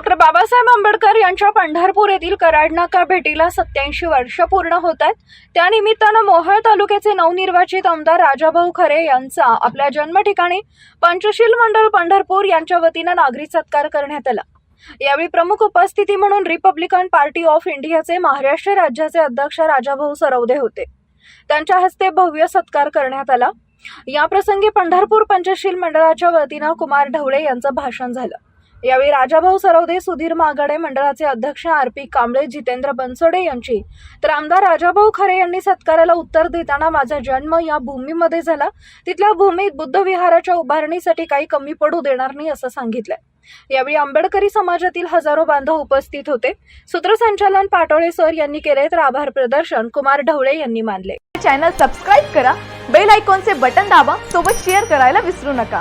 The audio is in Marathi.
डॉक्टर बाबासाहेब आंबेडकर यांच्या पंढरपूर येथील कराडनाका भेटीला सत्याऐंशी वर्ष पूर्ण होत आहेत. त्यानिमित्तानं मोहळ तालुक्याचे नवनिर्वाचित आमदार राजाभाऊ खरे यांचा आपल्या जन्मठिकाणी पंचशील मंडळ पंढरपूर यांच्या वतीनं नागरी सत्कार करण्यात आला. यावेळी प्रमुख उपस्थिती म्हणून रिपब्लिकन पार्टी ऑफ इंडियाचे महाराष्ट्र राज्याचे अध्यक्ष राजाभाऊ सरवदे होते. त्यांच्या हस्ते भव्य सत्कार करण्यात आला. याप्रसंगी पंढरपूर पंचशील मंडळाच्या वतीनं कुमार ढवळे यांचं भाषण झालं. यावेळी राजाभाऊ सरवदे सुधीर महागडे मंडळाचे अध्यक्ष आर पी कांबळे जितेंद्र बनसोडे यांची. तर आमदार राजाभाऊ खरे यांनी सत्काराला उत्तर देताना माझा जन्म या भूमीमध्ये झाला. तिथल्या भूमीत बुद्ध विहाराच्या उभारणीसाठी काही कमी पडू देणार नाही असं सांगितलंय. यावेळी आंबेडकरी समाजातील हजारो बांधव उपस्थित होते. सूत्रसंचालन पाटोळे सर यांनी केले तर आभार प्रदर्शन कुमार ढवळे यांनी मानले. चॅनल सबस्क्राईब करा बेल आयकॉनचे बटन दाबा सोबत शेअर करायला विसरू नका.